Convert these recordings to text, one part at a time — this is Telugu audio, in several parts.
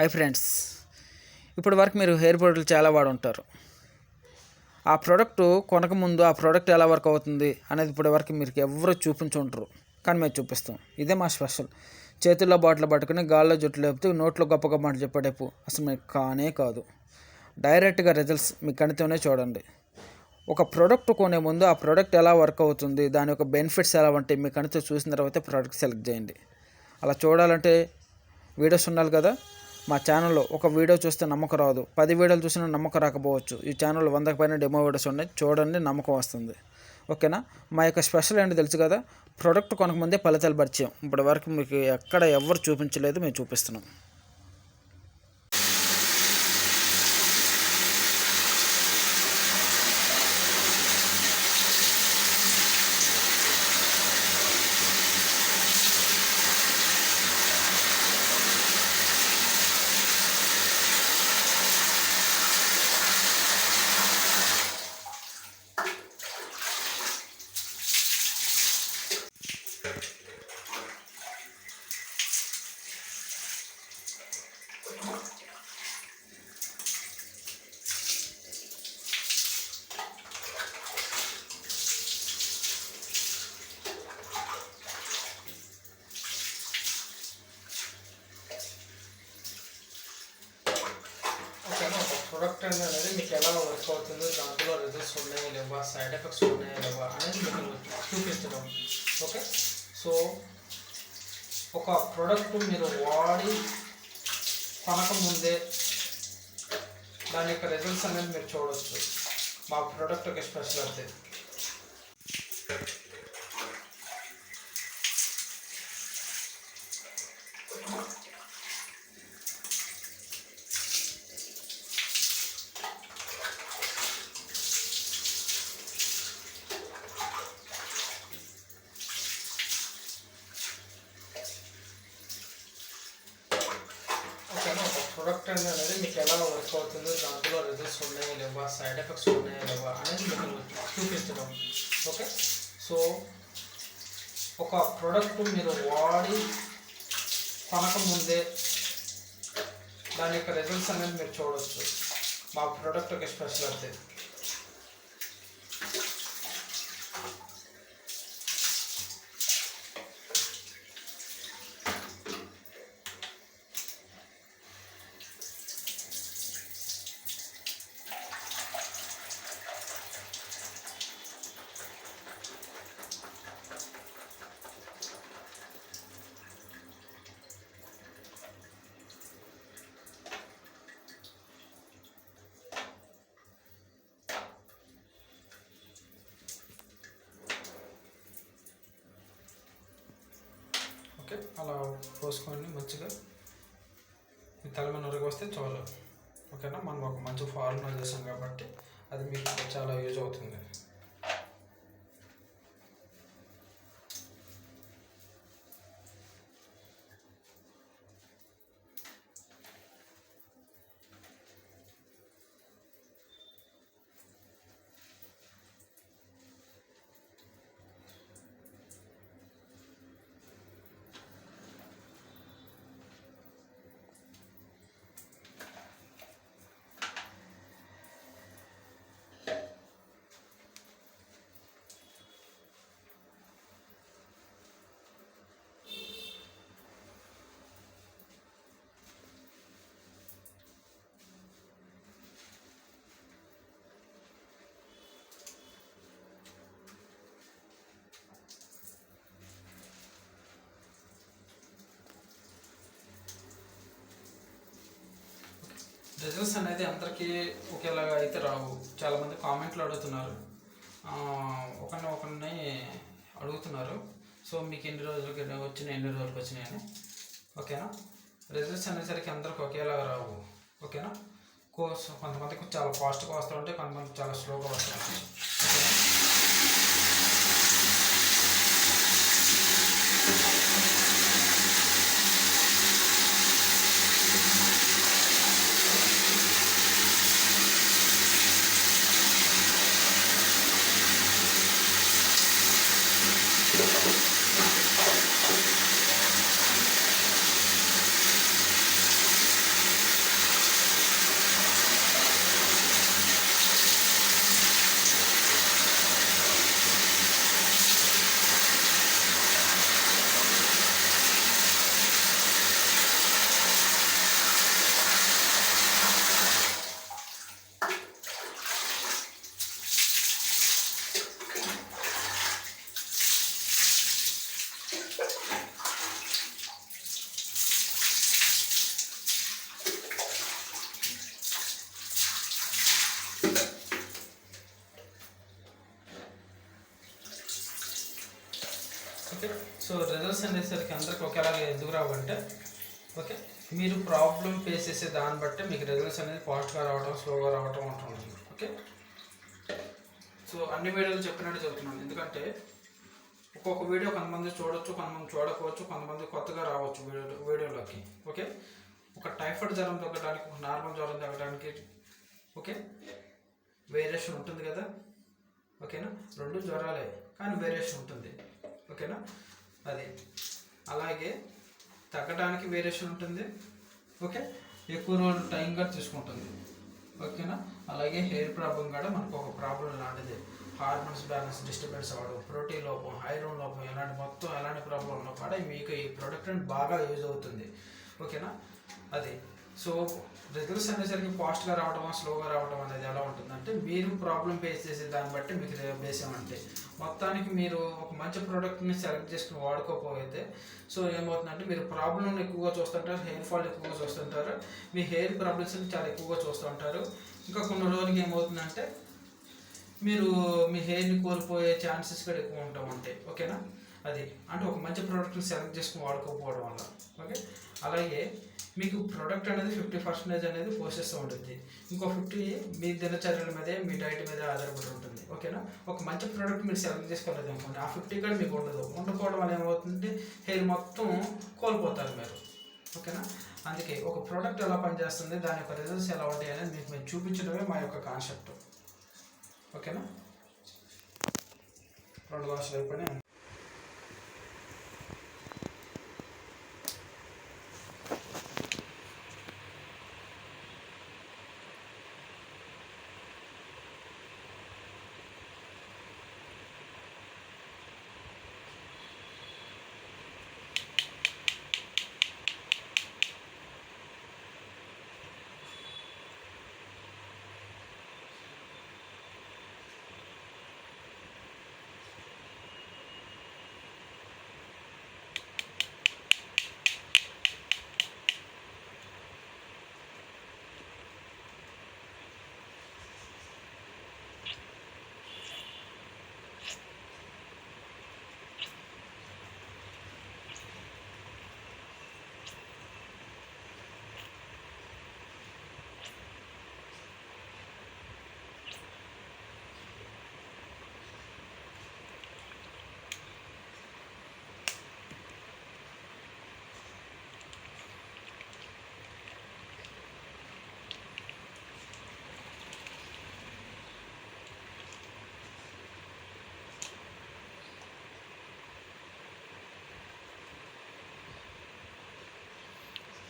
హై ఫ్రెండ్స్ ఇప్పటి వరకు మీరు హెయిర్ ప్రొడక్ట్లు చాలా వాడు ఉంటారు ఆ ప్రోడక్ట్ కొనకముందు ఆ ప్రోడక్ట్ ఎలా వర్క్ అవుతుంది అనేది ఇప్పటి వరకు మీరు ఎవరు చూపించుంటారు కానీ మేము చూపిస్తాం. ఇదే మా స్పెషల్ చేతుల్లో బాటిల్ పట్టుకుని గాల్లో జుట్టు లేపితే నోట్లో గొప్ప గొప్ప మాటలు చెప్పేటప్పు అసలు మీకు కానే కాదు. డైరెక్ట్గా రిజల్ట్స్ మీ కణితోనే చూడండి. ఒక ప్రోడక్ట్ కొనే ముందు ఆ ప్రోడక్ట్ ఎలా వర్క్ అవుతుంది దాని యొక్క బెనిఫిట్స్ ఎలా ఉంటాయి మీ కణితో చూసిన తర్వాత ప్రోడక్ట్ సెలెక్ట్ చేయండి. అలా చూడాలంటే వీడియోస్ ఉండాలి కదా? మా ఛానల్లో ఒక వీడియో చూస్తే నమ్మకం రాదు. పది వీడియోలు చూసినా నమ్మకం రాకపోవచ్చు. ఈ ఛానల్ వందకు పైన డెమో వీడియోస్ ఉన్నాయి. చూడండి నమ్మకం వస్తుంది. ఓకేనా? మా యొక్క స్పెషల్ ఏంటో తెలుసు కదా? ప్రోడక్ట్ కొనకముందే ఫలితాలు పరిచయం. ఇప్పటి వరకు మీకు ఎక్కడ ఎవరు చూపించలేదు మేము చూపిస్తున్నాం. ప్రోడక్ట్ అనేది మీకు ఎలా వర్క్ అవుతుందో దాంట్లో రిజల్ట్స్ ఉన్నాయా లేవా సైడ్ ఎఫెక్ట్స్ ఉన్నాయా లేవా అనేది మీకు చూపించడం ఓకే సో ఒక ప్రోడక్ట్ మీరు వాడి కొనకముందే దాని యొక్క రిజల్ట్స్ అనేది మీరు చూడవచ్చు మా ప్రోడక్ట్ ఒక స్పెషల్ అయితే ఓకేనా ఒక ప్రోడక్ట్ అనేది మీకు ఎలా వర్క్ అవుతుందో దాంట్లో రిజల్ట్స్ ఉన్నాయా లేవా సైడ్ ఎఫెక్ట్స్ ఉన్నాయా లేవా అనేది మీకు చూపిస్తున్నాం. ఓకే సో ఒక ప్రోడక్ట్ మీరు వాడి కొనకముందే దాని యొక్క రిజల్ట్స్ అనేది మీరు చూడవచ్చు మా ప్రోడక్ట్ ఒక స్పెషల్ అయితే ఓకే అలా పోసుకోండి మంచిగా. మీ తల నొరగ వస్తే చాలు. ఓకేనా? మనం ఒక మంచి ఫార్ములా చేసాం కాబట్టి అది మీకు చాలా యూజ్ అవుతుంది. రిజల్ట్స్ అనేది అందరికీ ఒకేలాగా అయితే రావు. చాలామంది కామెంట్లు అడుగుతున్నారు. ఒకరిని ఒకరిని అడుగుతున్నారు. సో మీకు ఎన్ని రోజులకి వచ్చినాయి ఎన్ని రోజులకి వచ్చినాయని ఓకేనా? రిజల్ట్స్ అనేసరికి అందరికి ఒకేలాగా రావు. ఓకేనా? కోర్స్ కొంతమందికి చాలా ఫాస్ట్గా వస్తూ ఉంటాయి కొంతమంది చాలా స్లోగా వస్తూ ఉంటాయి ఓకేనా? అందరికి ఒకేలాగా ఎందుకు రావంటే ఓకే మీరు ప్రాబ్లం ఫేస్ చేసే దాన్ని బట్టి మీకు రిజల్ట్స్ అనేది ఫాస్ట్గా రావడం స్లోగా రావడం ఉంటుంది ఓకే? సో అన్ని వీడియోలు చెప్పినట్టు చెప్తున్నాను. ఎందుకంటే ఒక్కొక్క వీడియో కొంతమంది చూడొచ్చు కొంతమంది చూడకపోవచ్చు కొంతమంది కొత్తగా రావచ్చు వీడియో వీడియోలోకి ఓకే? ఒక టైఫాయిడ్ జ్వరం తగ్గడానికి ఒక నార్మల్ జ్వరం తగ్గడానికి ఓకే? వేరియేషన్ ఉంటుంది కదా ఓకేనా? రెండు జ్వరాలే కానీ వేరియేషన్ ఉంటుంది ఓకేనా? అది. అలాగే తగ్గడానికి వేరియేషన్ ఉంటుంది. ఓకే? ఎక్కువ రోజులు టైం కూడా తీసుకుంటుంది. ఓకేనా? అలాగే హెయిర్ ప్రాబ్లం కూడా మనకు ఒక ప్రాబ్లం లాంటిది. హార్మోన్స్ బ్యాలెన్స్ డిస్టర్బెన్స్ అవ్వడం ప్రోటీన్ లోపం ఐరన్ లోపం ఎలాంటి మొత్తం ఎలాంటి ప్రాబ్లం ఉన్నా కూడా మీకు ఈ ప్రోడక్ట్ అనేది బాగా యూజ్ అవుతుంది. ఓకేనా? అది. సో రిజల్ట్స్ అనేసరికి ఫాస్ట్గా రావడం స్లోగా రావడం అనేది ఎలా ఉంటుందంటే మీరు ప్రాబ్లం ఫేస్ చేసే దాన్ని బట్టి మీకు బేస్ ఏమంటే మొత్తానికి మీరు ఒక మంచి ప్రోడక్ట్ని సెలెక్ట్ చేసుకుని వాడుకోకపోతే సో ఏమవుతుందంటే మీరు ప్రాబ్లం ఎక్కువగా చూస్తుంటారు హెయిర్ ఫాల్ ఎక్కువగా చూస్తుంటారు మీ హెయిర్ ప్రాబ్లమ్స్ చాలా ఎక్కువగా చూస్తుంటారు ఇంకా కొన్ని రోజులకి ఏమవుతుందంటే మీరు మీ హెయిర్ని కోల్పోయే ఛాన్సెస్ కూడా ఎక్కువ ఉంటా ఉంటాయి. ఓకేనా అది. అంటే ఒక మంచి ప్రోడక్ట్ని సెలెక్ట్ చేసుకుని వాడుకోకపోవడం వల్ల. ఓకే అలాగే మీకు ప్రోడక్ట్ అనేది ఫిఫ్టీ పర్సెంటేజ్ అనేది పోషిస్తూ ఉంటుంది. ఇంకో ఫిఫ్టీ మీ దినచర్యల మీదే మీ డైట్ మీద ఆధారపడి ఉంటుంది. ఓకేనా ఒక మంచి ప్రోడక్ట్ మీరు సెలెక్ట్ చేసుకోలేదు అనుకోండి ఆ ఫిఫ్టీ కూడా మీకు ఉండదు. ఉండకపోవడం వల్ల ఏమవుతుంది? హెయిర్ మొత్తం కోల్పోతారు మీరు. ఓకేనా అందుకే ఒక ప్రోడక్ట్ ఎలా పనిచేస్తుంది? దాని యొక్క రిజల్ట్స్ ఎలా ఉంటాయి అనేది మీకు మేము చూపించడమే మా యొక్క కాన్సెప్ట్ ఓకేనా రెండు భాషలు అయిపోయినాయి.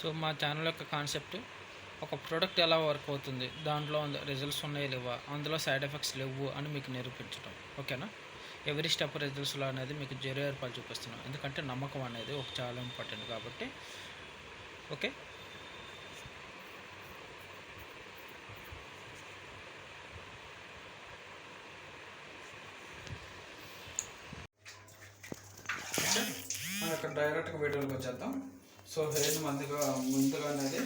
సో మా ఛానల్ యొక్క కాన్సెప్ట్ ఒక ప్రోడక్ట్ ఎలా వర్క్ అవుతుంది దాంట్లో రిజల్ట్స్ ఉన్నాయి లేవా అందులో సైడ్ ఎఫెక్ట్స్ లేవు అని మీకు నిరూపించడం ఓకేనా ఎవరీ స్టెప్ రిజల్ట్స్లో అనేది మీకు జీరో ఏర్పాటు చూపిస్తున్నాం. ఎందుకంటే నమ్మకం అనేది ఒక చాలా ఇంపార్టెంట్ కాబట్టి ఓకే మన డైరెక్ట్గా వీడియోలోకి వచ్చేద్దాం. సో హెయిర్ మందుగా ముందుగా అనేది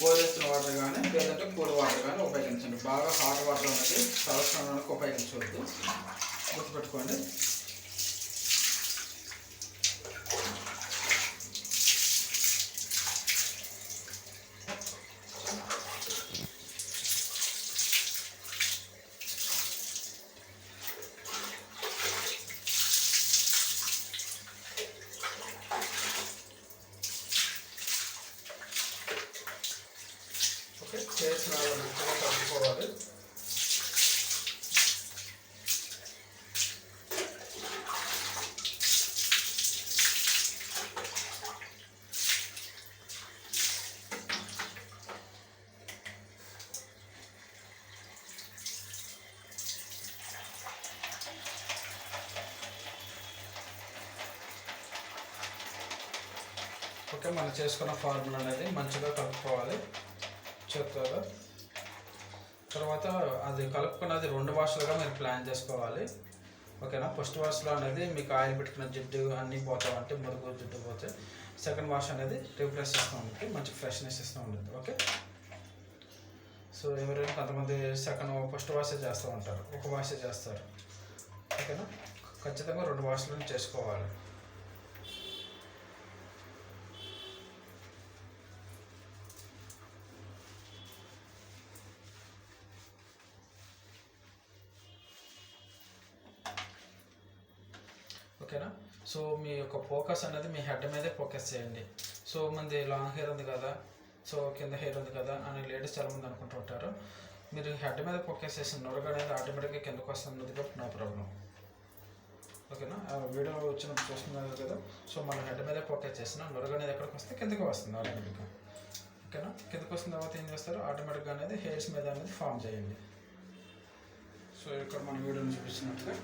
గోరెత్తిన వాటర్ కానీ లేదంటే కూల్ వాటర్ కానీ ఉపయోగించండి. బాగా హాట్ వాటర్ అనేది తలస్నానానికి ఉపయోగించవద్దు. గుర్తుపెట్టుకోండి. ఓకే మంచిగా కలుపుకోవాలి ఓకే మనం చేసుకున్న ఫార్ములా అనేది మంచిగా కలుపుకోవాలి చెప్తారా. తర్వాత అది కలుపుకున్నది రెండు వాషలుగా మీరు ప్లాన్ చేసుకోవాలి. ఓకేనా? ఫస్ట్ వాష్లో అనేది మీకు ఆయిల్ పెట్టుకున్న జిడ్డు అన్నీ పోతా ఉంటే మురుగు జిడ్డు పోతే సెకండ్ వాష్ అనేది రిప్లేస్ చేస్తూ ఉంటుంది మంచి ఫ్రెష్నెస్ ఇస్తూ ఉంటుంది. ఓకే? సో ఎవరైనా కొంతమంది సెకండ్ ఫస్ట్ వాషే చేస్తూ ఉంటారు. ఒక వాషే చేస్తారు. ఓకేనా? ఖచ్చితంగా రెండు వాష్లను చేసుకోవాలి. ఓకేనా? సో మీ యొక్క ఫోకస్ అనేది మీ హెడ్ మీదే ఫోకస్ చేయండి. సో మంది లాంగ్ హెయిర్ ఉంది కదా సో కింద హెయిర్ ఉంది కదా అని లేడీస్ చాలా మంది అనుకుంటూ ఉంటారు. మీరు హెడ్ మీద ఫోకస్ చేసిన నొరగ అనేది ఆటోమేటిక్గా కిందకు వస్తున్నది కాబట్టి నో ప్రాబ్లం. ఓకేనా? వీడియో వచ్చినప్పుడు చూస్తున్నారు కదా సో మనం హెడ్ మీద ఫోకస్ చేసిన నొరగ అనేది ఎక్కడికి వస్తే కిందకి వస్తుంది ఆటోమేటిక్గా. ఓకేనా? కిందకి వచ్చిన తర్వాత ఏం చేస్తారు? ఆటోమేటిక్గా అనేది హెయిర్స్ మీద అనేది ఫామ్ చేయండి. సో ఇక్కడ మన వీడియోని చూపించినట్టుగా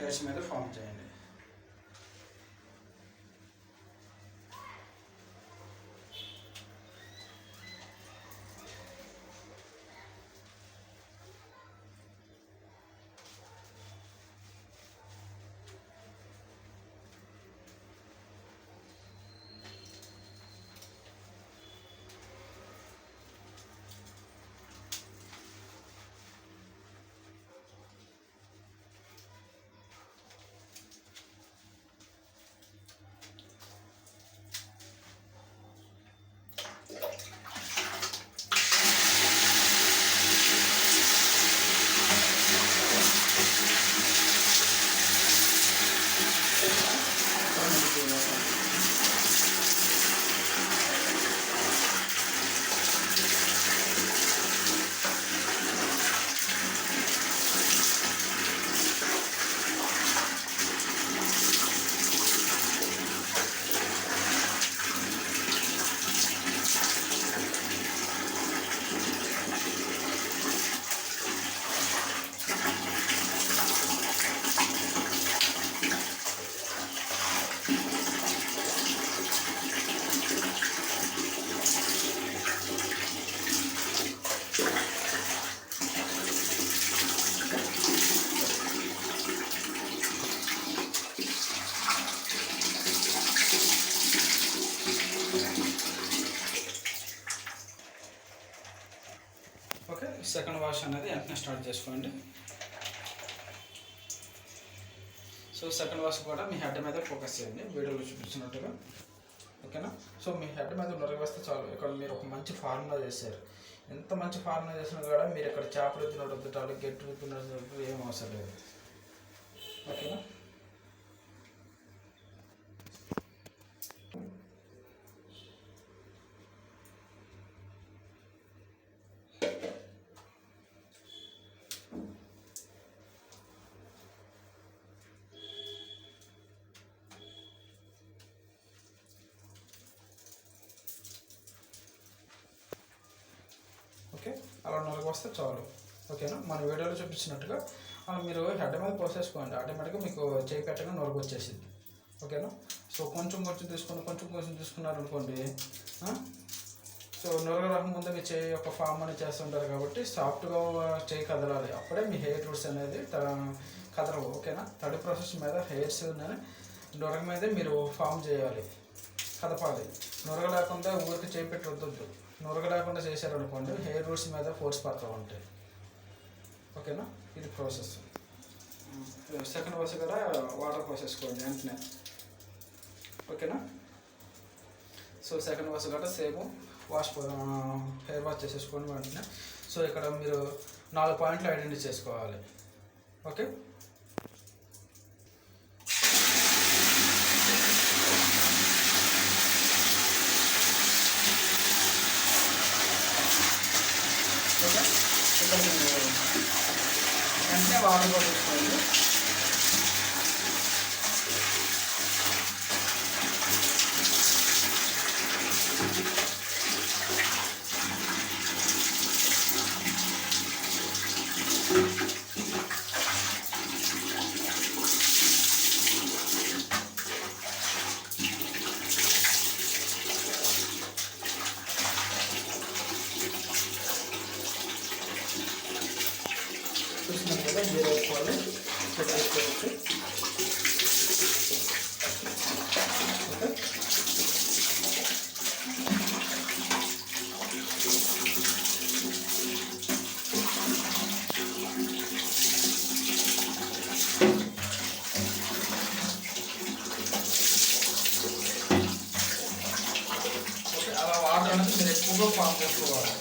హెయిర్స్ మీద ఫామ్ చేయండి. సో సెకండ్ వాష్ కూడా మీ హెడ్ మీద ఫోకస్ చేయండి. వీడియోలో చూపించినట్టుగా ఓకేనా? సో మీ హెడ్ మీద నొరగ వస్తే చాలు. ఇక్కడ మీరు ఒక మంచి ఫార్ములా చేశారు. ఎంత మంచి ఫార్ములా చేసినా కూడా మీరు ఇక్కడ చేపలు ఎత్తినట్టు వద్దుటాలు గట్టి ఎత్తినట్టు ఏం అవసరం లేదు. ఓకేనా? ఓకే? అలా నలుగు వస్తే చాలు. ఓకేనా? మన వీడియోలో చూపించినట్టుగా అలా మీరు హెడ్ మీద పోసేసుకోండి. ఆటోమేటిక్గా మీకు చేయి పెట్టగా నొరుగు వచ్చేసింది ఓకేనా? సో కొంచెం కొంచెం తీసుకుని కొంచెం కొంచెం తీసుకున్నారు అనుకోండి సో నొరగ రాకముందే మీ చేయి యొక్క ఫామ్ అని చేస్తుంటారు కాబట్టి సాఫ్ట్గా చేయి కదలాలి. అప్పుడే మీ హెయిర్ రూట్స్ అనేది త- కదలవు. ఓకేనా? థర్డ్ ప్రాసెస్ మీద హెయిర్స్ నొరగ మీదే మీరు ఫామ్ చేయాలి. కదపాలి నొరగ లేకుండా ఊరికి చేపెట్టి పెట్టి వద్దొద్దు నొరగ లేకుండా చేశారనుకోండి హెయిర్ రూట్స్ మీద ఫోర్స్ పడతా ఉంటాయి. ఓకేనా? ఇది ప్రాసెస్. సెకండ్ వాష్ కూడా వాటర్ పోసేసుకోండి వెంటనే. ఓకేనా? సో సెకండ్ వాష్ కూడా సేమ్. వాష్ హెయిర్ వాష్ చేసేసుకోండి వెంటనే. సో ఇక్కడ మీరు నాలుగు పాయింట్లు ఐడెంటిఫై చేసుకోవాలి. ఓకే ఇక్కడ మీరు వెంటనే వాటర్ పోసేసుకోండి చూసినారు కదా మీరు వేసుకోవాలి ఇక్కడ వేసుకోవచ్చు ఓకే ఓకే అలా వాటర్ అనేది మీరు ఎక్కువగా ఫామ్ చేసుకోవాలి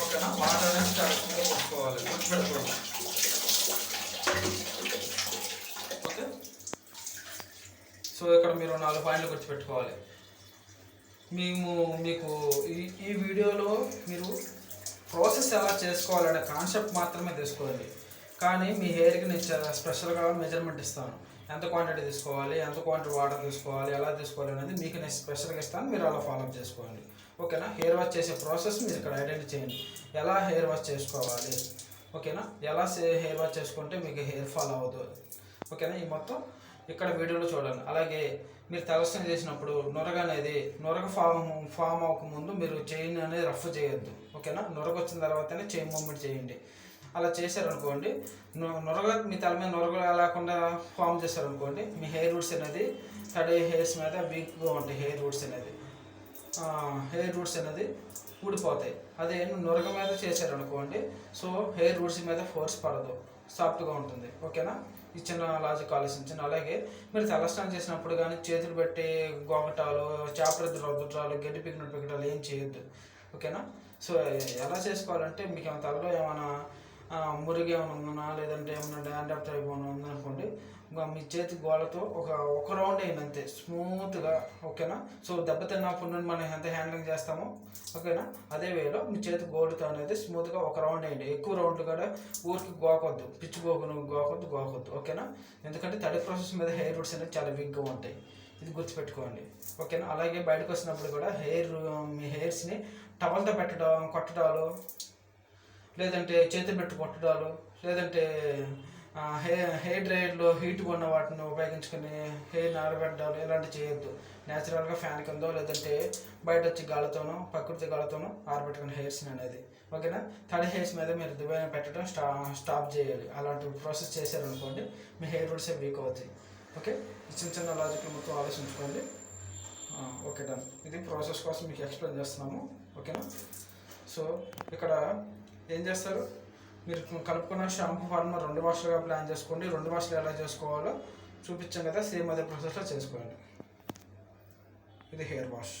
ఓకేనా వాటర్ అనేది చాలా ఎక్కువగా పోసుకోవాలి గుర్తుపెట్టుకోండి ఓకే సో ఇక్కడ పాయింట్లు గుర్తు పెట్టుకోవాలి. మేము మీకు ఈ ఈ వీడియోలో మీరు ప్రాసెస్ ఎలా చేసుకోవాలనే కాన్సెప్ట్ మాత్రమే తీసుకోండి కానీ మీ హెయిర్కి నేను చాలా స్పెషల్గా మెజర్మెంట్ ఇస్తాను. ఎంత క్వాంటిటీ తీసుకోవాలి ఎంత క్వాంటిటీ వాటర్ తీసుకోవాలి ఎలా తీసుకోవాలి అనేది మీకు నేను స్పెషల్గా ఇస్తాను. మీరు అలా ఫాలో చేసుకోండి. ఓకేనా? హెయిర్ వాష్ చేసే ప్రాసెస్ మీరు ఇక్కడ ఐడెంటిఫై చేయండి. ఎలా హెయిర్ వాష్ చేసుకోవాలి? ఓకేనా? ఎలా హెయిర్ వాష్ చేసుకుంటే మీకు హెయిర్ ఫాల్ అవ్వదు ఓకేనా? ఈ మొత్తం ఇక్కడ వీడియోలో చూడండి. అలాగే మీరు తలస్నం చేసినప్పుడు నొరగ అనేది నొరగ ఫామ్ ఫామ్ అవ్వకముందు మీరు చైన్ అనేది రఫ్ చేయొద్దు. ఓకేనా? నొరగ వచ్చిన తర్వాతనే చైన్ మూమెంట్ చేయండి. అలా చేశారనుకోండి నొరగ మీ తల మీద నొరగ లేకుండా ఫామ్ చేశారనుకోండి మీ హెయిర్ రూట్స్ అనేది తడి హెయిర్స్ మీద వీక్గా ఉంటాయి హెయిర్ రూట్స్ అనేది. హెయిర్ రూట్స్ అనేది ఊడిపోతాయి. అదే నొరగ మీద చేశారనుకోండి సో హెయిర్ రూట్స్ మీద ఫోర్స్ పడదు. సాఫ్ట్గా ఉంటుంది. ఓకేనా? ఈ చిన్న లాజిక్ ఆలోచించండి అలాగే మీరు తలస్నానం చేసినప్పుడు కానీ చేతులు పెట్టి గోగటాలు చేపరెద్దు రుద్దటాలు గడ్డి పికినట్టు పిక్కటాలు ఏం చేయొద్దు. ఓకేనా సో ఎలా చేసుకోవాలంటే మీకు ఏమైనా తలలో ఏమైనా మురిగి ఏమైనా ఉందనా? లేదంటే ఏమైనా డాండ్రఫ్ టైప్ ఏమైనా ఉందా మీ చేతి గోళ్ళతో ఒక ఒక రౌండ్ అయింది అంతే. స్మూత్గా ఓకేనా? సో దెబ్బతిన్నప్పుడు నుండి మనం ఎంత హ్యాండ్లింగ్ చేస్తామో ఓకేనా? అదే వేలో మీ చేతి గోడుతో అనేది స్మూత్గా ఒక రౌండ్ వేయండి ఎక్కువ రౌండ్లు కూడా ఊరికి గోకొద్దు. పిచ్చి గోకును గోకొద్దు గోకొద్దు ఓకేనా? ఎందుకంటే తడి ప్రాసెస్ మీద హెయిర్ రూట్స్ అనేది చాలా వీక్గా ఉంటాయి. ఇది గుర్తుపెట్టుకోండి ఓకేనా? అలాగే బయటకు వచ్చినప్పుడు కూడా హెయిర్ మీ హెయిర్స్ని టవల్తో పెట్టడం కొట్టడాలు లేదంటే చేతి పెట్టి కొట్టడాలు లేదంటే హెయిర్ హెయిర్ డ్రైయర్లో హీట్గా ఉన్న వాటిని ఉపయోగించుకొని హెయిర్ ఆరబెట్టడాలు ఇలాంటివి చేయొద్దు. నేచురల్గా ఫ్యాన్ కిందో లేదంటే బయట వచ్చి గాలితోనో ప్రకృతి గాలితోనో ఆరబెట్టుకునే హెయిర్స్ని అనేది. ఓకేనా? థర్డ్ హెయిర్స్ మీద మీరు దుబాయ్ పెట్టడం స్టా స్టాప్ చేయాలి. అలాంటి ప్రాసెస్ చేశారనుకోండి మీ హెయిర్ రూట్సే వీక్ అవుతాయి. ఓకే? చిన్న చిన్న లాజిక్ మొత్తం ఆలోచించుకోండి. Okay done. ఇది ప్రాసెస్ కోసం మీకు ఎక్స్ప్లెయిన్ చేస్తున్నాము. ఓకేనా? సో ఇక్కడ ఏం చేస్తారు? మీరు కలుపుకున్న షాంపూ ఫార్మర్ రెండు వాష్లుగా ప్లాన్ చేసుకోండి. రెండు వాష్లు ఎలా చేసుకోవాలో చూపించాం కదా. సేమ్ అదే ప్రాసెస్లో చేసుకోండి ఇది హెయిర్ వాష్